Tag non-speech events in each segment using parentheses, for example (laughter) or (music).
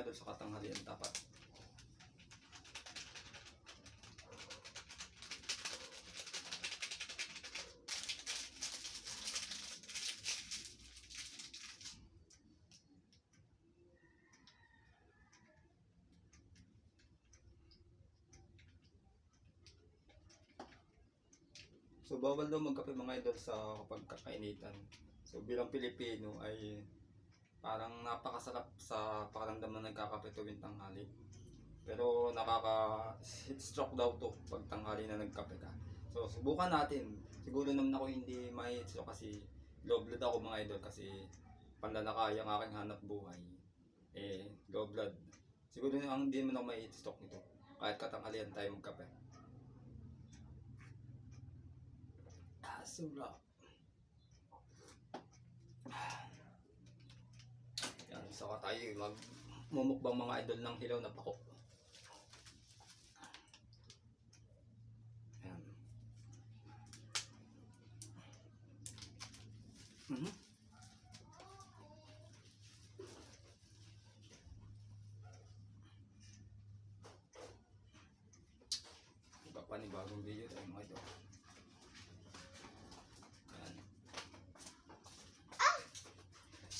idol sa katanghalian dapat. So bawal daw magkape mga idol sa kapag kakainitan. So bilang Pilipino ay parang napakasarap sa pakiramdam na nagkakape tuwing tanghali. Pero nakaka-stroke daw to pag tanghali na nagkape ka. So subukan natin. Siguro naman ako hindi may stroke kasi low blood ako mga idol kasi panlalakay ang aking hanap buhay. Eh, low blood. Siguro na hindi naman ako may stroke nito. Kahit katanghalian tayo magkape. Ah, sarap. Yan, saka tayo mag mumukbang mga idol ng hilaw na pako. Mhm. Iba pa ni bagong video tayo mga idol. Yan.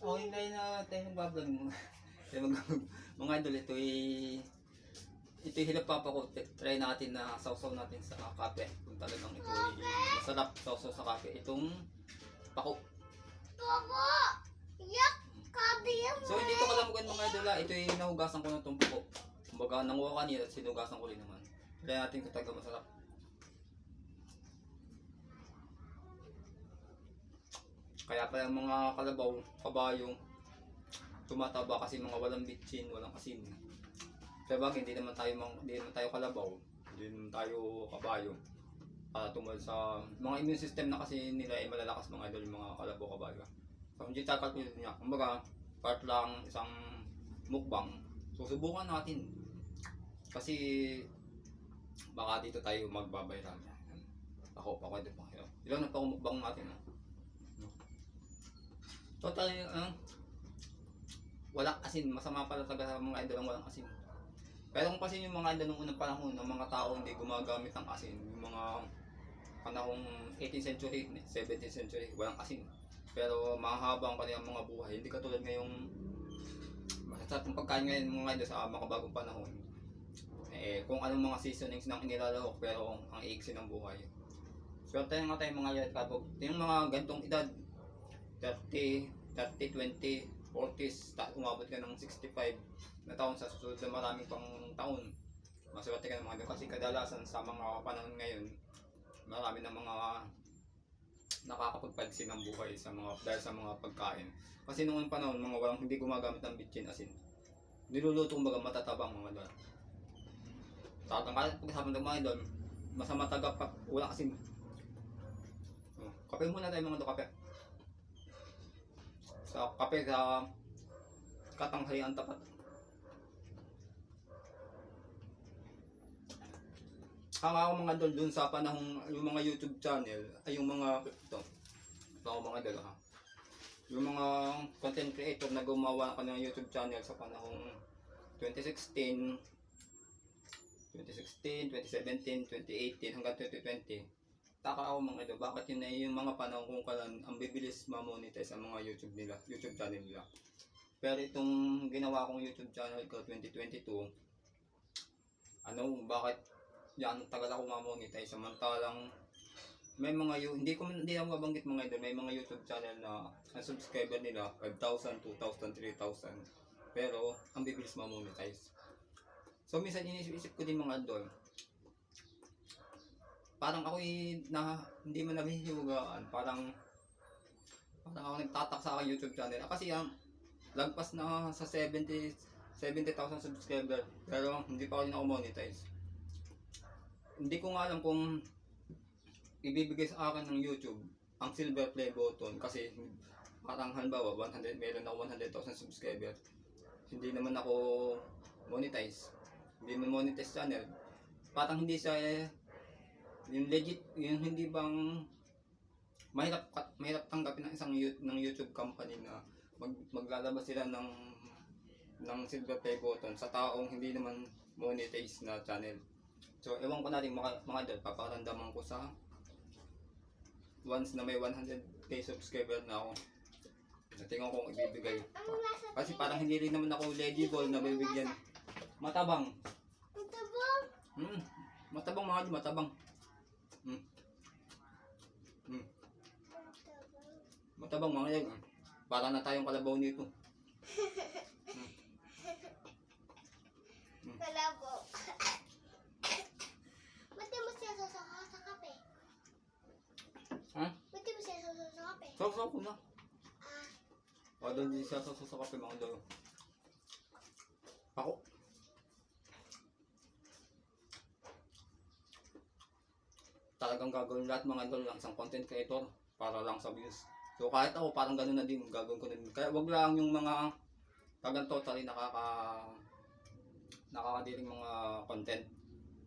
Oh, hindi na tayo magbablog mo. (laughs) Mga idol, ito ay ito hilap papa ko. Try natin na sausaw natin sa kape. Kung talagang ito ay masarap sausaw sa kape. Itong pako. Togo! Yak! Kabiyan mo! So hindi ito kalamugan mga idol ah. Ito yung nahugasan ko na itong pako. Kumbaga nanguha kanina at sinugasan ko rin naman. Try natin kung talaga masarap. Kaya pa yung mga kalabaw, kabayo, tumataba kasi mga walang bitchin, walang asin. Kaya bagay, hindi naman tayo, mang, hindi naman tayo kalabaw, hindi naman tayo kabayo. Para tumal sa mga immune system na kasi nila ay malalakas mga idol yung mga kalabaw kabayo. So hindi tayo katulad niya. Kumbaga, part lang isang mukbang. Susubukan natin. Kasi baka dito tayo magbabayran. Ako, dito pa kayo. Ilan na pa mukbang natin. ah. Total, uh, walang asin. Masama pala talaga sa mga idol ang walang asin. Pero kung kasi yung mga idol nung unang panahon, ng mga tao hindi gumagamit ng asin, yung mga panahong 18th century, 17th century, walang asin. Pero mahaba ang kanilang mga buhay. Hindi katulad ngayong sa itong pagkain ngayon mga idol sa makabagong panahon. Eh, kung anong mga seasonings nang inilalahok pero ang iiksi ng buhay. Swerte nga tayo mga idol kabog. Yung mga gantong edad, 30, 30, 20, 40s, ta- umabot ka ng 65 na taon sa susunod na maraming pang taon. Maswerte ka ng mga kasi kadalasan sa mga panahon ngayon, marami ng mga nakakapagpagsin ng buhay sa mga dahil sa mga pagkain. Kasi noong panahon, mga walang hindi gumagamit ng bitchin asin. Niluluto kumbaga matatabang mga idol. Tatang kahit pagkasama ng mga idol, masama taga pa, wala asin. Oh, kape muna tayo mga idol, kape. Sa kape sa katanghalian tapat. Ang ako mga idol dun sa panahong yung mga YouTube channel ay yung mga ito. Ito mga idol ha. Yung mga content creator na gumawa ka ng YouTube channel sa panahong 2016, 2016, 2017, 2018 hanggang 2020. Taka ako mga idol, bakit yun ay yung mga panahon kung kailan ang bibilis ma-monetize ang mga YouTube nila, YouTube channel nila. Pero itong ginawa kong YouTube channel ko 2022, ano, bakit yan tagal ako ma-monetize samantalang may mga hindi ko hindi ako mabanggit mga idol, may mga YouTube channel na ang subscriber nila 5,000, 2,000, 3,000. Pero ang bibilis ma-monetize. So minsan inisip ko din mga idol. Parang ako na hindi man nabihihugaan, parang parang ako nagtatak sa aking YouTube channel. Kasi ang lagpas na sa 70 70,000 subscriber pero hindi pa rin ako monetize. Hindi ko nga alam kung ibibigay sa akin ng YouTube ang silver play button. Kasi parang halimbawa 100 meron ako 100,000 subscriber. Hindi naman ako monetize. Hindi naman monetize channel. Parang hindi siya eh, yung legit yung hindi bang mahirap mahirap tanggapin ng isang You- ng YouTube company na mag, maglalabas sila ng ng silver play button sa taong hindi naman monetize na channel. So, ewan ko na rin mga, mga idol, paparandaman ko sa once na may 100k subscriber na ako. Natingnan ko kung ibibigay. Kasi parang hindi rin naman ako legible na bibigyan. Matabang. Ang tabang. Hmm. Matabang mga idol, matabang. Ang tabang. Matabang mga idol. Para na tayong kalabaw nito. (laughs) Kalabo. (coughs) Ba't di mo siya sasaka sa kape? Ha? Ba't mo siya sasaka sa kape? Saw-saw ko na. Ah, O, doon din siya sa susukap yung mga idol. Ako. Talagang gagawin lahat mga idol ng isang content creator para lang sa views. So kahit ako parang gano'n na din, gagawin ko din. Kaya wag lang yung mga tagang totally nakaka nakakadiring mga content.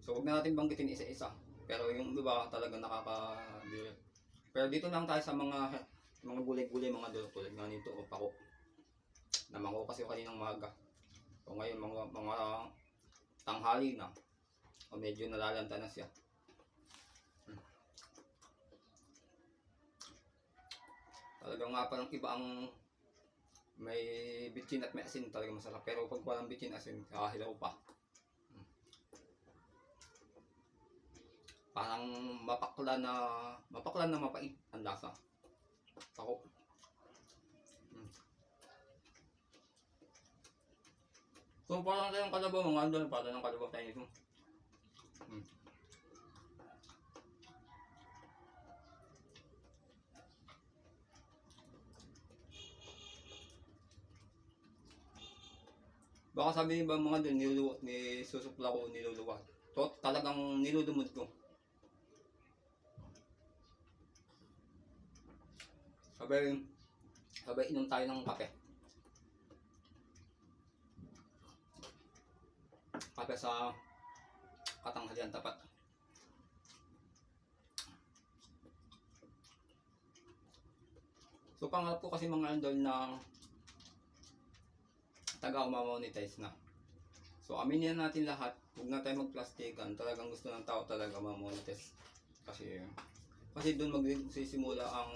So wag na natin banggitin isa-isa. Pero yung iba talaga nakakadiri. Pero dito lang tayo sa mga mga gulay-gulay mga idol tulad nga nito o pako. Naman ko kasi kaninang maga. O ngayon mga mga tanghali na. O medyo nalalanta na siya. Talaga nga parang iba ang may bitchin at may asin talaga masarap. Pero pag walang bitchin asin, kakahilaw pa. Hmm. Parang mapakla na mapakla na mapait ang lasa. Ako. Hmm. So parang tayong kalabaw mga andun, parang ng kalabaw tayo nito. Hmm. Baka sabihin ba mga doon, niluluwa, ni susupla ko niluluwa. To, talagang nilulumod ko. Sabay, sabay inom tayo ng kape. Kape sa katanghalian tapat. So pangarap ko kasi mga andol na taga monetize na. So aminin natin lahat, huwag na tayo magplastikan. Talagang gusto ng tao talaga ma-monetize. Kasi kasi doon magsisimula ang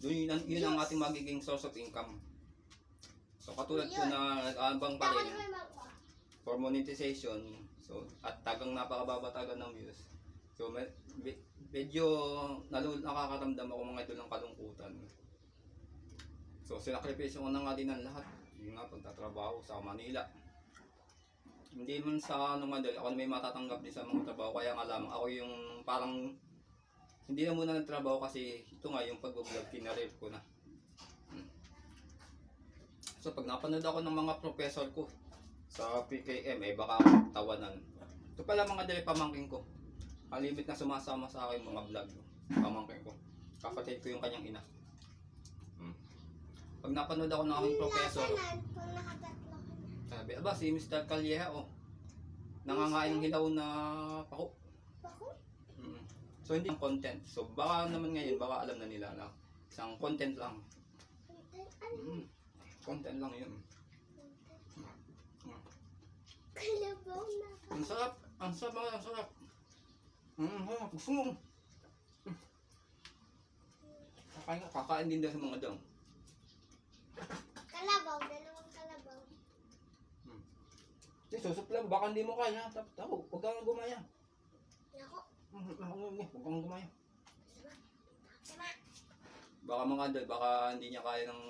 doon yun, yun ang ating magiging source of income. So katulad ko na nag-aabang pa rin for monetization. So at tagang napakababa ng views. So med- me- medyo nalo nakakaramdam ako mga idol ng kalungkutan. So sinakripisyo ko na nga din ang lahat. Yung nga pagtatrabaho sa Manila. Hindi man sa ano madali, ako na may matatanggap din sa mga trabaho. Kaya nga lamang ako yung parang hindi na muna nagtrabaho kasi ito nga yung pag-vlog, kinarip ko na. Hmm. So pag napanood ako ng mga professor ko sa PKM, eh baka tawanan. Ito pala mga dali pamangking ko. Kalimit na sumasama sa akin mga vlog. Pamangking ko. Kapatid ko yung kanyang ina. Pag napanood ako ng aking professor, sabi, aba si Mr. Calleja oh. Nangangain ng hilaw na pako. Ako? Mm. So hindi ang content. So baka naman ngayon, baka alam na nila na isang content lang. Ano? Mm. Content lang yun. Kalabaw na. Ang sarap. Ang sarap. Ang sarap. Mm, ha, gusto mo. Mm. Kakain, kakain din daw sa mga dam. Kalabaw. Dalawang kalabaw. Kasi susuplan, baka hindi mo kaya. Tap, tao, huwag kang gumaya. Ako. Mm, Huwag kang gumaya. Tama. Baka mga dal, baka hindi niya kaya ng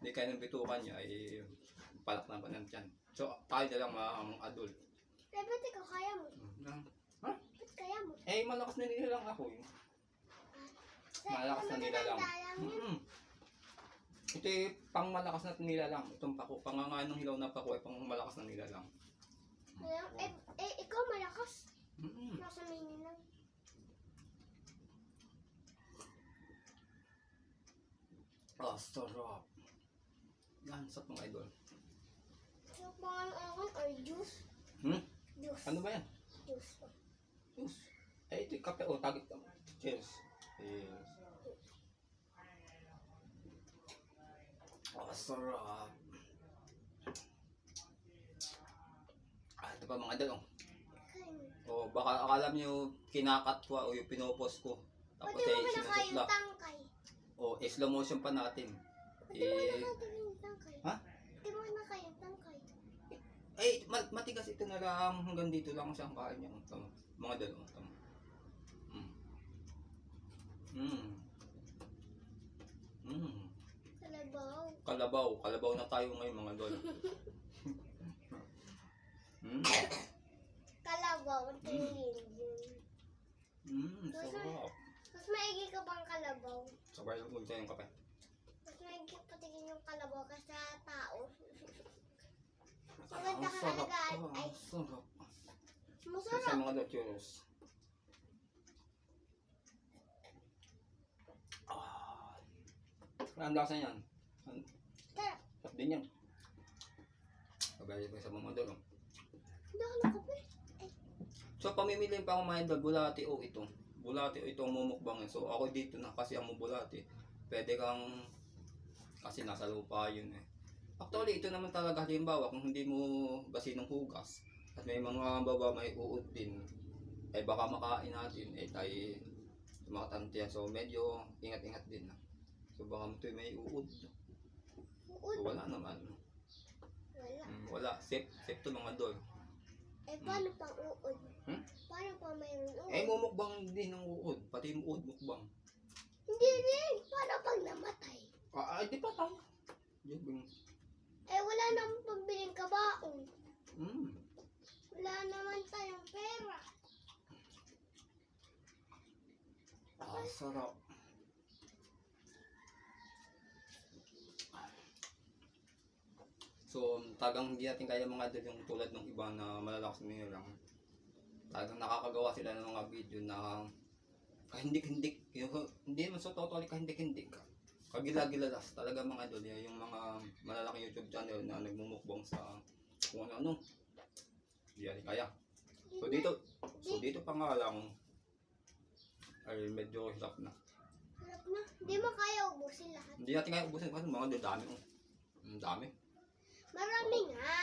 hindi kaya ng bitukan niya ay palak na ng tiyan. So, tayo na lang mga, mga adult. Eh, ba't ikaw kaya mo? Mm. Ba't kaya mo? Eh, malakas na nila lang ako. Eh. Malakas na nila lang. Mm-mm. Ito yung pang malakas na nila lang. Itong pako, pangangaan ng hilaw na pako ay pang malakas na nila lang. Eh, eh, ikaw malakas. Mm-mm. Nasa mini lang. Ah, sarap. Yan, sarap mga idol. Yung pangalan ako or juice? Hmm? Juice. Ano ba yan? Juice. Cheers. Eh, ito yung kape. O, tagit ka. Cheers. Cheers. Ah, sarap. pa mga idol. oh. Kain. O baka akala nyo kinakat ko o yung pinopost ko. Tapos Pati mo ay kinakain sinusutla. tangkay. O eh, slow motion pa natin. Pati mo Eh, kinakain yung tangkay. Ha? Pati mo kinakain yung tangkay. ay ma- matigas ito na lang hanggang dito lang siya ang kain niya. Tama. Mga dalawa. Tama. Mm. Mm. Mm. Kalabaw. Kalabaw. Kalabaw na tayo ngayon mga dol. (laughs) mm. Kalabaw. Tingin. Mm. Sarap. Mas maigi ka bang kalabaw? Sabay yung yung kape. Mas maigi patingin yung kalabaw kasi sa tao. Ang Maganda ka ah, Ay. Ang sarap. Sa Masarap. mga dotyos. Ah. Ang lasa niyan. Sarap din yan. Sabay pa sa mga dol. Hindi ako nakape. So pamimili pa ako mga idol, bulati o ito. Bulati o ito ang mumukbangin. So ako dito na kasi ang bulati. Pwede kang kasi nasa lupa yun eh. Actually, ito naman talaga halimbawa kung hindi mo basi ng hugas at may mga baba may uod din eh baka makain natin eh tayo tumatanti yan. So medyo ingat-ingat din na. So baka ito may uod. So wala naman. Wala. Mm, wala. Safe, safe to mga dol. Eh, paano pang uod? Hmm? Paano pa mayroon uod? Eh mumukbang din ng uod. Pati yung uod mukbang. Hindi rin. Paano pag namatay? Ah, ay, di pa tayo. Yun, Eh, wala namang pambiling kabaong. mm. Wala naman tayong pera. Ah, sarap. So, tagang hindi natin kaya mga idol yung tulad ng iba na malalakas na lang. Tagang nakakagawa sila ng mga video na kahindik-hindik. Hindi naman sa totally kahindik-hindik. Kagila-gilalas. Talaga mga idol, yung mga malalaking YouTube channel na nagmumukbang sa kung ano-ano. Hindi natin kaya. So dito, so dito pa nga lang ay medyo hirap na. Harap na. Hindi mo kaya ubusin lahat. Hindi natin kaya ubusin kasi mga dami. oh. Ang dami. Marami nga.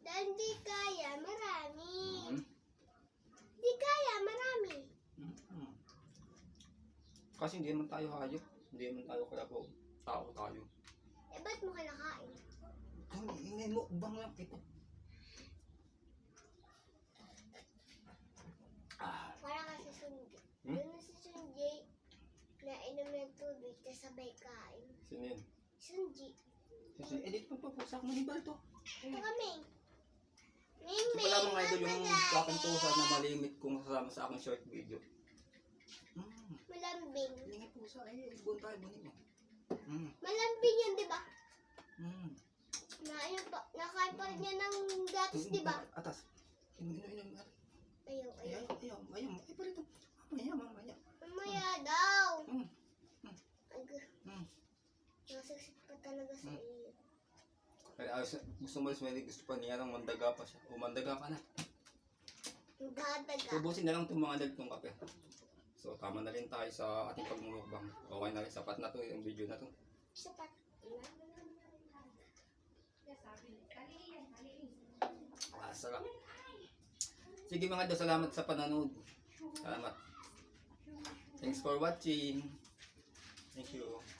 Dahil hindi kaya, marami. Mhm. Hindi kaya, marami. Mhm. Kasi hindi naman tayo hayop. Hindi naman tayo kaya po tao tayo. Eh, ba't mo kinakain? Ay, ingay mo, bang lang ito. Ah, Para kasi sundi. Hmm? Doon si Sunji, nainom ng tubig, tapos sabay kain. sino yun? Sunji. Kasi, edit mo pa po sa akin ba ito? Ito kami. Ito pala mga idol yung aking pusa na malimit kung kasama sa aking short video. Mm, Malambing. Hindi pusa, eh, ibon tayo, bunin mo. Mm, Malambing yan, di ba? mm. Nainom pa, nakain pa rin yan ng gatos, di ba? Atas. Inom, inom, inom. Ayaw, Ayaw, ayaw. ayaw, ayaw. Ay, pa rito. Mamaya, mamaya. Mamaya daw. Mm. Ag, Mm. nasiksik pa talaga sa Hmm. iyo. Kaya ayos, gusto mo rin gusto pa niya lang mandaga pa siya. O mandaga ka na. Ang dadaga. Ubusin na lang itong mga adult kape. So, tama na rin tayo sa ating pagmumukbang. Okay na rin, sapat na to yung video na to. Sapat. Ah, sarap. Sige mga adult, salamat sa panonood. Salamat. Thanks for watching. Thank you.